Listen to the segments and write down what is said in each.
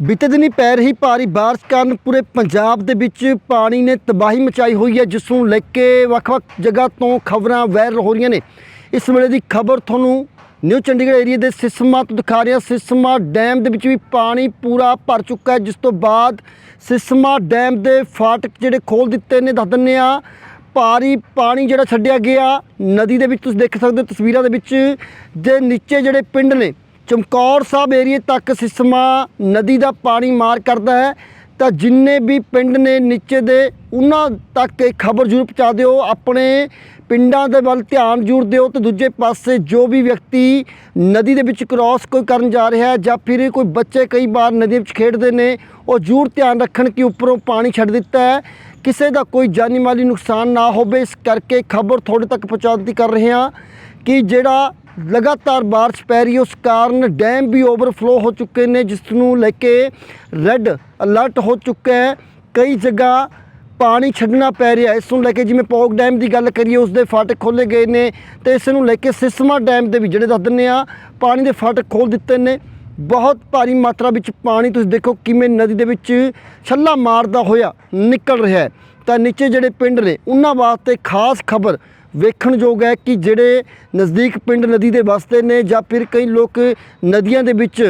ਬੀਤੇ ਦਿਨੀ ਪੈ ਰਹੀ ਭਾਰੀ ਬਾਰਿਸ਼ ਕਾਰਨ ਪੂਰੇ ਪੰਜਾਬ ਦੇ ਵਿੱਚ ਪਾਣੀ ਨੇ ਤਬਾਹੀ ਮਚਾਈ ਹੋਈ ਹੈ, ਜਿਸ ਨੂੰ ਲੈ ਕੇ ਵੱਖ-ਵੱਖ ਜਗ੍ਹਾ ਤੋਂ ਖਬਰਾਂ ਵਾਇਰਲ ਹੋ ਰਹੀਆਂ ਨੇ। ਇਸ ਵੇਲੇ ਦੀ ਖਬਰ ਤੁਹਾਨੂੰ ਨਿਊ ਚੰਡੀਗੜ੍ਹ ਏਰੀਆ ਦੇ ਸਿਸਮਾ ਤੋਂ ਦਿਖਾ ਰਿਹਾ। ਸਿਸਮਾ ਡੈਮ ਦੇ ਵਿੱਚ ਵੀ ਪਾਣੀ ਪੂਰਾ ਭਰ ਚੁੱਕਾ ਹੈ, ਜਿਸ ਤੋਂ ਬਾਅਦ ਸਿਸਮਾ ਡੈਮ ਦੇ ਫਾਟਕ ਜਿਹੜੇ ਖੋਲ ਦਿੱਤੇ ਨੇ। ਦੱਸ ਦਿੰਦੇ ਆ ਭਾਰੀ ਪਾਣੀ ਜਿਹੜਾ ਛੱਡਿਆ ਗਿਆ, ਨਦੀ ਦੇ ਵਿੱਚ ਤੁਸੀਂ ਦੇਖ ਸਕਦੇ ਹੋ ਤਸਵੀਰਾਂ ਦੇ ਵਿੱਚ, ਦੇ ਨੀਚੇ ਜਿਹੜੇ ਪਿੰਡ ਨੇ ਚਮਕੌਰ ਸਾਹਿਬ ਏਰੀਏ ਤੱਕ ਸਿਸਮਾ ਨਦੀ ਦਾ ਪਾਣੀ ਮਾਰ ਕਰਦਾ ਹੈ। ਤਾਂ ਜਿੰਨੇ ਵੀ ਪਿੰਡ ਨੇ ਨੀਚੇ ਦੇ, ਉਹਨਾਂ ਤੱਕ ਇਹ ਖਬਰ ਜ਼ਰੂਰ ਪਹੁੰਚਾ ਦਿਓ। ਆਪਣੇ ਪਿੰਡਾਂ ਦੇ ਵੱਲ ਧਿਆਨ ਜ਼ਰੂਰ ਦਿਓ ਤੇ ਦੂਜੇ ਪਾਸੇ ਜੋ ਵੀ ਵਿਅਕਤੀ ਨਦੀ ਦੇ ਵਿੱਚ ਕ੍ਰਾਸ ਕੋਈ ਕਰਨ ਜਾ ਰਿਹਾ ਹੈ ਜਾਂ ਫਿਰ ਕੋਈ ਬੱਚੇ ਕਈ ਵਾਰ ਨਦੀ ਵਿੱਚ ਖੇਡਦੇ ਨੇ, ਉਹ ਜ਼ਰੂਰ ਧਿਆਨ ਰੱਖਣ ਕਿ ਉੱਪਰੋਂ ਪਾਣੀ ਛੱਡ ਦਿੱਤਾ ਹੈ। ਕਿਸੇ ਦਾ ਕੋਈ ਜਾਨੀ ਮਾਲੀ ਨੁਕਸਾਨ ਨਾ ਹੋਵੇ, ਇਸ ਕਰਕੇ ਖਬਰ ਤੁਹਾਡੇ ਤੱਕ ਪਹੁੰਚਾਉਂਦੀ ਕਰ ਰਹੇ ਹਾਂ ਕਿ ਜਿਹੜਾ ਲਗਾਤਾਰ ਬਾਰਿਸ਼ ਪੈ ਰਹੀ ਉਸ ਕਾਰਨ ਡੈਮ ਵੀ ਓਵਰਫਲੋ ਹੋ ਚੁੱਕੇ ਨੇ, ਜਿਸ ਨੂੰ ਲੈ ਕੇ ਰੈੱਡ ਅਲਰਟ ਹੋ ਚੁੱਕਾ ਹੈ। ਕਈ ਜਗ੍ਹਾ ਪਾਣੀ ਛੱਡਣਾ ਪੈ ਰਿਹਾ ਇਸ ਨੂੰ ਲੈ ਕੇ ਜਿਵੇਂ ਪੌਕ ਡੈਮ ਦੀ ਗੱਲ ਕਰੀਏ, ਉਸ ਦੇ ਫਾਟਕ ਖੋਲੇ ਗਏ ਨੇ ਤੇ ਇਸ ਨੂੰ ਲੈ ਕੇ ਸਿਸਮਾ ਡੈਮ ਦੇ ਵੀ ਜਿਹੜੇ ਦੱਸ ਦਿੰਦੇ ਆ ਪਾਣੀ ਦੇ ਫਾਟਕ ਖੋਲ ਦਿੱਤੇ ਨੇ। ਬਹੁਤ ਭਾਰੀ ਮਾਤਰਾ ਵਿੱਚ ਪਾਣੀ ਤੁਸੀਂ ਦੇਖੋ ਕਿਵੇਂ ਨਦੀ ਦੇ ਵਿੱਚ ਛੱਲਾ ਮਾਰਦਾ ਹੋਇਆ ਨਿਕਲ ਰਿਹਾ ਹੈ। ਤਾਂ ਨੀਚੇ ਜਿਹੜੇ ਪਿੰਡ ਨੇ, ਉਹਨਾਂ ਵਾਸਤੇ ਖਾਸ ਖਬਰ ਵੇਖਣਯੋਗ ਹੈ ਕਿ ਜਿਹੜੇ ਨਜ਼ਦੀਕ ਪਿੰਡ ਨਦੀ ਦੇ ਵਸਦੇ ਨੇ ਜਾਂ ਫਿਰ ਕਈ ਲੋਕ ਨਦੀਆਂ ਦੇ ਵਿੱਚ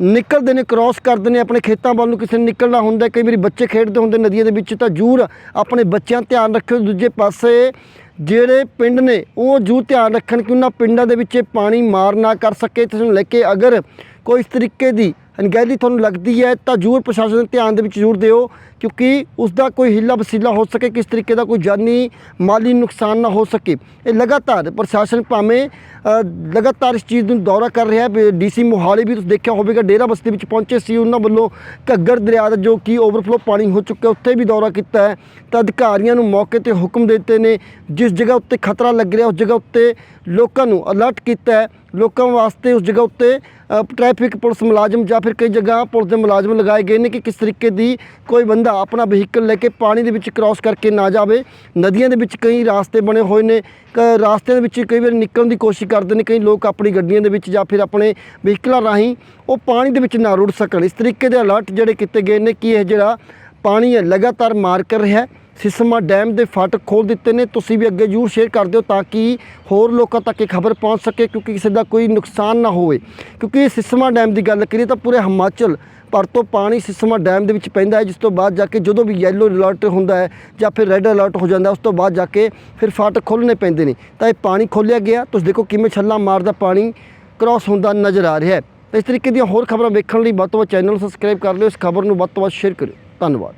ਨਿਕਲਦੇ ਨੇ ਕ੍ਰਾਸ ਕਰਦੇ ਨੇ, ਆਪਣੇ ਖੇਤਾਂ ਵੱਲ ਨੂੰ ਕਿਸੇ ਨੇ ਨਿਕਲਣਾ ਹੁੰਦਾ ਕਈ ਵਾਰੀ ਬੱਚੇ ਖੇਡਦੇ ਹੁੰਦੇ ਨਦੀਆਂ ਦੇ ਵਿੱਚ ਤਾਂ ਜ਼ਰੂਰ ਆਪਣੇ ਬੱਚਿਆਂ ਧਿਆਨ ਰੱਖਿਓ। ਦੂਜੇ ਪਾਸੇ ਜਿਹੜੇ ਪਿੰਡ ਨੇ, ਉਹ ਜ਼ਰੂਰ ਧਿਆਨ ਰੱਖਣ ਕਿ ਉਹਨਾਂ ਪਿੰਡਾਂ ਦੇ ਵਿੱਚ ਪਾਣੀ ਮਾਰ ਨਾ ਕਰ ਸਕੇ। ਤੇ ਇਸ ਨੂੰ ਲੈ ਕੇ ਅਗਰ ਕੋਈ ਇਸ ਤਰੀਕੇ ਦੀ ਅਣਗਹਿਲੀ ਤੁਹਾਨੂੰ ਲੱਗਦੀ ਹੈ ਤਾਂ ਜ਼ਰੂਰ ਪ੍ਰਸ਼ਾਸਨ ਦੇ ਧਿਆਨ ਦੇ ਵਿੱਚ ਜ਼ਰੂਰ ਦਿਓ। ਕਿਉਂਕਿ ਉਸ ਦਾ ਕੋਈ ਹਿੱਲਾ ਵਸੀਲਾ ਹੋ ਸਕੇ ਕਿਸ ਤਰੀਕੇ ਦਾ ਕੋਈ ਜਾਨੀ ਮਾਲੀ ਨੁਕਸਾਨ ਨਾ ਹੋ ਸਕੇ। ਇਹ ਲਗਾਤਾਰ ਪ੍ਰਸ਼ਾਸਨ ਭਾਵੇਂ ਲਗਾਤਾਰ ਇਸ ਚੀਜ਼ ਨੂੰ ਦੌਰਾ ਕਰ ਰਿਹਾ ਹੈ ਡੀਸੀ ਮੋਹਾਲੀ ਵੀ ਤੁਸੀਂ ਦੇਖਿਆ ਹੋਵੇਗਾ ਡੇਰਾ ਬਸਤੀ ਵਿੱਚ ਪਹੁੰਚੇ ਸੀ ਉਹਨਾਂ ਵੱਲੋਂ ਘੱਗਰ ਦਰਿਆ ਦਾ ਜੋ ਕਿ ਓਵਰਫਲੋ ਪਾਣੀ ਹੋ ਚੁੱਕਾ ਉੱਥੇ ਵੀ ਦੌਰਾ ਕੀਤਾ ਹੈ। ਤਾਂ ਅਧਿਕਾਰੀਆਂ ਨੂੰ ਮੌਕੇ ਤੇ ਹੁਕਮ ਦਿੱਤੇ ਨੇ ਜਿਸ ਜਗ੍ਹਾ ਉੱਤੇ ਖਤਰਾ ਲੱਗ ਰਿਹਾ ਉਸ ਜਗ੍ਹਾ ਉੱਤੇ ਲੋਕਾਂ ਨੂੰ ਅਲਰਟ ਕੀਤਾ ਹੈ। ਲੋਕਾਂ ਵਾਸਤੇ ਉਸ ਜਗ੍ਹਾ ਉੱਤੇ ਅ, ਟ੍ਰੈਫਿਕ ਪੁਲਿਸ ਮੁਲਾਜ਼ਮ ਜਾਂ ਫਿਰ ਕਈ ਜਗ੍ਹਾ ਪੁਲਿਸ ਦੇ ਮੁਲਾਜ਼ਮ ਲਗਾਏ ਗਏ ਨੇ ਕਿ ਕਿਸ ਤਰੀਕੇ ਦੀ ਕੋਈ ਬੰਦਾ ਆਪਣਾ ਵਹੀਕਲ ਲੈ ਕੇ ਪਾਣੀ ਦੇ ਵਿੱਚ ਕ੍ਰਾਸ ਕਰਕੇ ਨਾ ਜਾਵੇ। ਨਦੀਆਂ ਦੇ ਵਿੱਚ ਕਈ ਰਾਸਤੇ ਬਣੇ ਹੋਏ ਨੇ। ਕ- ਰਾਸਤਿਆਂ ਦੇ ਵਿੱਚ ਕਈ ਵਾਰ ਨਿਕਲਣ ਦੀ ਕੋਸ਼ਿਸ਼ ਕਰਦੇ ਨੇ। ਕਈ ਲੋਕ ਆਪਣੀ ਗੱਡੀਆਂ ਦੇ ਵਿੱਚ ਜਾਂ ਫਿਰ ਆਪਣੇ ਵਹੀਕਲਾਂ ਰਾਹੀਂ ਉਹ ਪਾਣੀ ਦੇ ਵਿੱਚ ਨਾ ਰੁੜ ਸਕਣ। ਇਸ ਤਰੀਕੇ ਦੇ ਅਲਰਟ ਜਿਹੜੇ ਕੀਤੇ ਗਏ ਨੇ ਕਿ ਇਹ ਜਿਹੜਾ ਪਾਣੀ ਹੈ, ਲਗਾਤਾਰ ਮਾਰ ਕਰ ਰਿਹਾ ਹੈ। ਸਿਸਮਾ ਡੈਮ ਦੇ ਫਾਟਕ ਖੋਲ ਦਿੱਤੇ ਨੇ। ਤੁਸੀਂ ਵੀ ਅੱਗੇ ਜ਼ਰੂਰ ਸ਼ੇਅਰ ਕਰ ਦਿਓ ਤਾਂ ਕਿ ਹੋਰ ਲੋਕਾਂ ਤੱਕ ਇਹ ਖਬਰ ਪਹੁੰਚ ਸਕੇ, ਕਿਉਂਕਿ ਕਿਸੇ ਦਾ ਕੋਈ ਨੁਕਸਾਨ ਨਾ ਹੋਵੇ। ਕਿਉਂਕਿ ਸਿਸਮਾ ਡੈਮ ਦੀ ਗੱਲ ਕਰੀਏ ਤਾਂ ਪੂਰੇ ਹਿਮਾਚਲ ਭਰ ਤੋਂ ਪਾਣੀ ਸਿਸਮਾ ਡੈਮ ਦੇ ਵਿੱਚ ਪੈਂਦਾ ਹੈ, ਜਿਸ ਤੋਂ ਬਾਅਦ ਜਾ ਕੇ ਜਦੋਂ ਵੀ ਯੈਲੋ ਅਲਰਟ ਹੁੰਦਾ ਹੈ ਜਾਂ ਫਿਰ ਰੈੱਡ ਅਲਰਟ ਹੋ ਜਾਂਦਾ ਉਸ ਤੋਂ ਬਾਅਦ ਜਾ ਕੇ ਫਿਰ ਫਾਟਕ ਖੋਲ੍ਹਣੇ ਪੈਂਦੇ ਨੇ। ਤਾਂ ਇਹ ਪਾਣੀ ਖੋਲ੍ਹਿਆ ਗਿਆ, ਤੁਸੀਂ ਦੇਖੋ ਕਿਵੇਂ ਛੱਲਾ ਮਾਰਦਾ ਪਾਣੀ ਕ੍ਰਾਸ ਹੁੰਦਾ ਨਜ਼ਰ ਆ ਰਿਹਾ ਹੈ। ਇਸ ਤਰੀਕੇ ਦੀਆਂ ਹੋਰ ਖਬਰਾਂ ਵੇਖਣ ਲਈ ਵੱਧ ਤੋਂ ਵੱਧ ਚੈਨਲ ਸਬਸਕ੍ਰਾਈਬ ਕਰ ਲਿਓ, ਇਸ ਖਬਰ ਨੂੰ ਵੱਧ ਤੋਂ ਵੱਧ ਸ਼ੇਅਰ ਕਰਿਓ। ਧੰਨਵਾਦ।